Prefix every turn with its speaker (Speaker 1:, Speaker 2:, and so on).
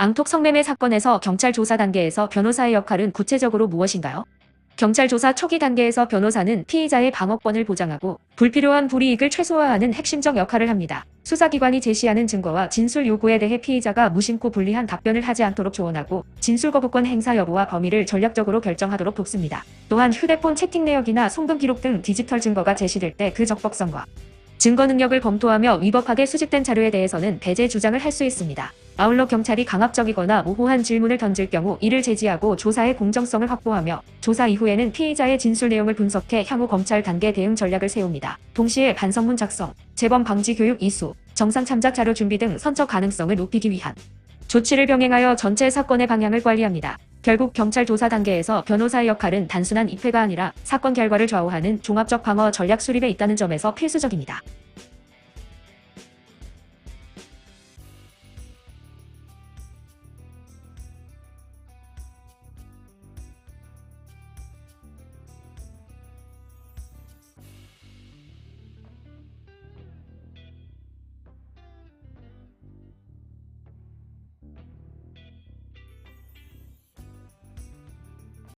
Speaker 1: 앙톡 성매매 사건에서 경찰 조사 단계에서 변호사의 역할은 구체적으로 무엇인가요? 경찰 조사 초기 단계에서 변호사는 피의자의 방어권을 보장하고 불필요한 불이익을 최소화하는 핵심적 역할을 합니다. 수사기관이 제시하는 증거와 진술 요구에 대해 피의자가 무심코 불리한 답변을 하지 않도록 조언하고 진술 거부권 행사 여부와 범위를 전략적으로 결정하도록 돕습니다. 또한 휴대폰 채팅 내역이나 송금 기록 등 디지털 증거가 제시될 때 그 적법성과 증거 능력을 검토하며 위법하게 수집된 자료에 대해서는 배제 주장을 할 수 있습니다. 아울러 경찰이 강압적이거나 모호한 질문을 던질 경우 이를 제지하고 조사의 공정성을 확보하며 조사 이후에는 피의자의 진술 내용을 분석해 향후 검찰 단계 대응 전략을 세웁니다. 동시에 반성문 작성, 재범 방지 교육 이수, 정상 참작 자료 준비 등 선처 가능성을 높이기 위한 조치를 병행하여 전체 사건의 방향을 관리합니다. 결국 경찰 조사 단계에서 변호사의 역할은 단순한 입회가 아니라 사건 결과를 좌우하는 종합적 방어 전략 수립에 있다는 점에서 필수적입니다.